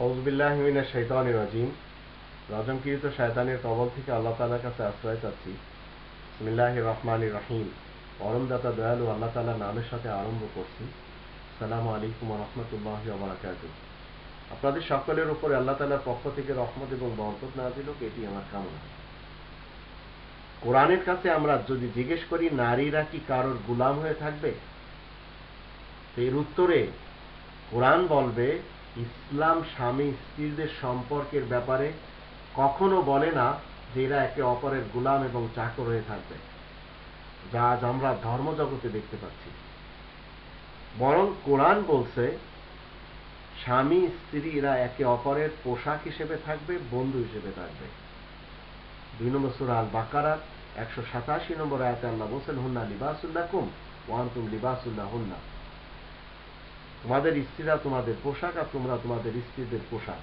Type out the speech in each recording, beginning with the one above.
রাজিম। শয়তানের কবল থেকে আল্লাহ তালার কাছে আশ্রয় চাচ্ছি। বিসমিল্লাহ রহমান রহিম। পরমদাতা দয়ালু আল্লাহ নামের সাথে আরম্ভ করছি। আলাইকুম আপনাদের সকলের উপরে আল্লাহ তালার পক্ষ থেকে রহমত এবং বরকত না দিল এটি আমার কামনা। কোরআনের কাছে আমরা যদি জিজ্ঞেস করি, নারীরা কি কারোর গুলাম হয়ে থাকবে? এর উত্তরে কোরআন বলবে ইসলাম স্বামী স্ত্রীদের সম্পর্কের ব্যাপারে কখনো বলে না যে এরা একে অপরের গুলাম এবং চাকর হয়ে থাকবে, যা আজ আমরা ধর্মজগতে দেখতে পাচ্ছি। বরং কোরআন বলছে, স্বামী স্ত্রীরা একে অপরের পোশাক হিসেবে থাকবে, বন্ধু হিসেবে থাকবে। দুই নম্বর সুরা আল বাকারা একশো সাতাশি নম্বর আয়াতে আল্লাহ বলছেন, হুন্না লিবাসুল্লাহ কুম ওয়ান্তুম লিবাসুল্লাহ হুন্না তোমাদের স্ত্রীরা তোমাদের পোশাক আর তোমরা তোমাদের স্ত্রীদের পোশাক।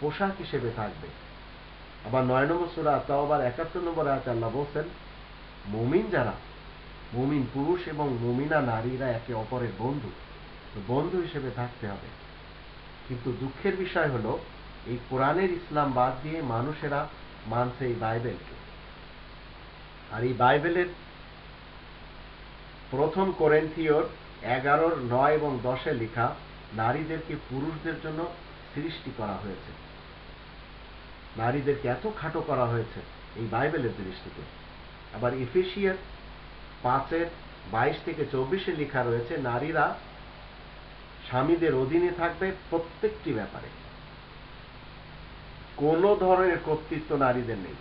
পোশাক হিসেবে থাকবে। আবার নয় নম্বর সুরা তাওবার একাত্তর নম্বর আয়াতে আল্লাহ বলছেন, মুমিন যারা, মুমিন পুরুষ এবং মুমিনা নারীরা একে অপরের বন্ধু বন্ধু হিসেবে থাকতে হবে। কিন্তু দুঃখের বিষয় হলো, এই কোরআনের ইসলাম বাদ দিয়ে মানুষেরা মানছে এই বাইবেলকে। আর এই বাইবেলের প্রথম কোরেন্থিওর এগারোর নয় এবং দশে লেখা নারীদেরকে পুরুষদের জন্য সৃষ্টি করা হয়েছে। নারীদেরকে এত খাটো করা হয়েছে এই বাইবেলের দৃষ্টিতে। আবার এফিসিয়ার পাঁচের বাইশ থেকে চব্বিশে লেখা রয়েছে, নারীরা স্বামীদের অধীনে থাকবে প্রত্যেকটি ব্যাপারে। কোন ধরনের কর্তৃত্ব নারীদের নেই।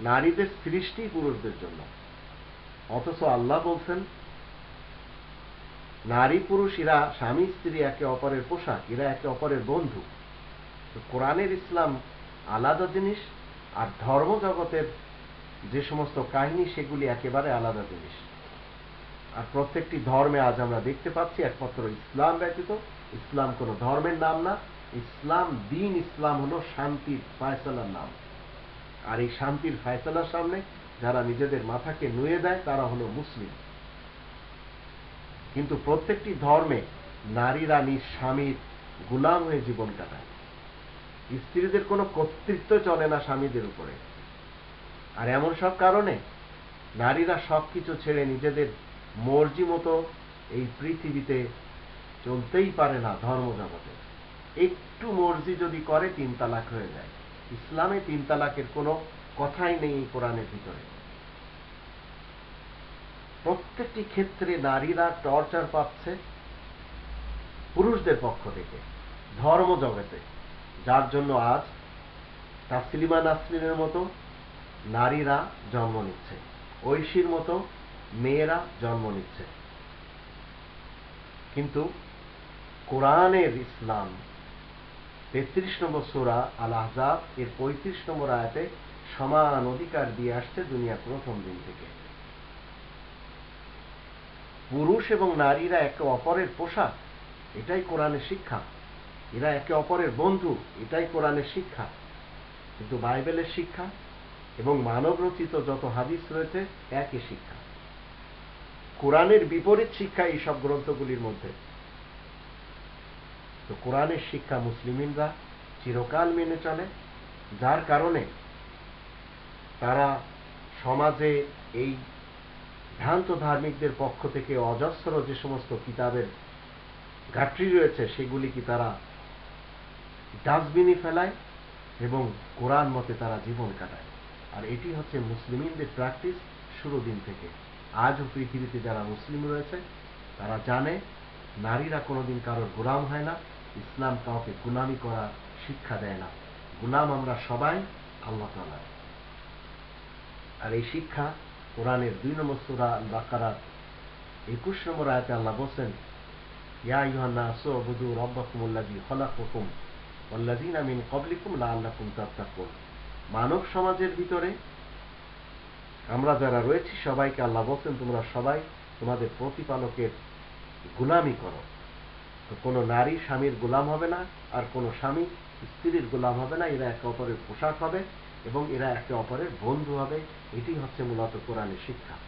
নারীদের সৃষ্টি পুরুষদের জন্য। অথচ আল্লাহ বলছেন নারী পুরুষ এরা স্বামী, স্ত্রী একে অপরের পোশাক, এরা একে অপরের বন্ধু। কোরআনের ইসলাম আলাদা জিনিস আর ধর্ম জগতের যে সমস্ত কাহিনী, সেগুলি একেবারে আলাদা জিনিস। আর প্রত্যেকটি ধর্মে আজ আমরা দেখতে পাচ্ছি একমাত্র ইসলাম ব্যতীত ইসলাম কোন ধর্মের নাম না। ইসলাম, দিন ইসলাম হলো শান্তির ফায়সালার নাম। আর এই শান্তির ফায়সালার সামনে যারা নিজেদের মাথাকে নুয়ে দেয়, তারা হলো মুসলিম। কিন্তু প্রত্যেকটি ধর্মে নারীরা নিজ স্বামীর গুলাম হয়ে জীবন কাটায়। স্ত্রীদের কোনো কর্তৃত্ব চলে না স্বামীদের উপরে। আর এমন সব কারণে নারীরা সবকিছু ছেড়ে নিজেদের মর্জি মতো এই পৃথিবীতে চলতেই পারে না ধর্ম জগতে। একটু মর্জি যদি করে, তিন তালাক হয়ে যায়। ইসলামে তিন তালাকের কোনো কথাই নেই কোরআনের ভিতরে। প্রত্যেকটি ক্ষেত্রে নারীরা টর্চার পাচ্ছে পুরুষদের পক্ষ থেকে, ধর্ম জগতে। যার জন্য আজ তাসলিমা নাসরিনের মতো নারীরা জন্ম নিচ্ছে, ঐশীর মতো মেয়েরা জন্ম নিচ্ছে। কিন্তু কোরআনের ইসলাম তেত্রিশ নম্বর সোরা আল আহজাব এর পঁয়ত্রিশ নম্বর আয়াতে সমান অধিকার দিয়ে আসছে দুনিয়া প্রথম দিন থেকে। পুরুষ এবং নারীরা একে অপরের পোশাক, এটাই কোরআনের শিক্ষা। এরা একে অপরের বন্ধু, এটাই কোরআনের শিক্ষা। কিন্তু বাইবেলের শিক্ষা এবং মানব রচিত যত হাদিস রয়েছে, একই শিক্ষা। কোরআনের বিপরীত শিক্ষা এই সব গ্রন্থগুলির মধ্যে। তো কোরআনের শিক্ষা মুসলিমিনরা চিরকাল মেনে চলে, যার কারণে তারা সমাজে এই ভ্রান্ত ধার্মিকদের পক্ষ থেকে অজস্র যে সমস্ত কিতাবের ঘাটতি রয়েছে, সেগুলি কি তারা ডাস্টবিনে ফেলায় এবং কোরআন মতে তারা জীবন কাটায়? আর এটি হচ্ছে মুসলিমদের প্র্যাকটিস শুরু দিন থেকে। আজও পৃথিবীতে যারা মুসলিম রয়েছে, তারা জানে নারীরা কোনোদিন কারোর গোলাম হয় না, ইসলাম কাউকে গুলামি করার শিক্ষা দেয় না। গুলাম আমরা সবাই, আল্লাহ তালা আর এই শিক্ষা কোরআনের দুই নম্বর সুরা আল বাকারার একুশ নম্বর আয়তে আল্লাহ বলছেন, ইয়া ইউহান্না সুবুদু রব্বাকুমুল্লাযী খলাকাকুম ওয়াল্লাযীনা মিন ক্বাবলিকুম লাআল্লাকুম তাত্তাকুন। মানব সমাজের ভিতরে আমরা যারা রয়েছি, সবাইকে আল্লাহ বলছেন, তোমরা সবাই তোমাদের প্রতিপালকের গুলামি করো। তো কোনো নারী স্বামীর গোলাম হবে না, আর কোনো স্বামী স্ত্রীর গোলাম হবে না, এরা একে অপরের পোশাক হবে। এবং এরা একে অপরের বন্ধু হবে। এটি হচ্ছে মূলত কোরআনের শিক্ষা।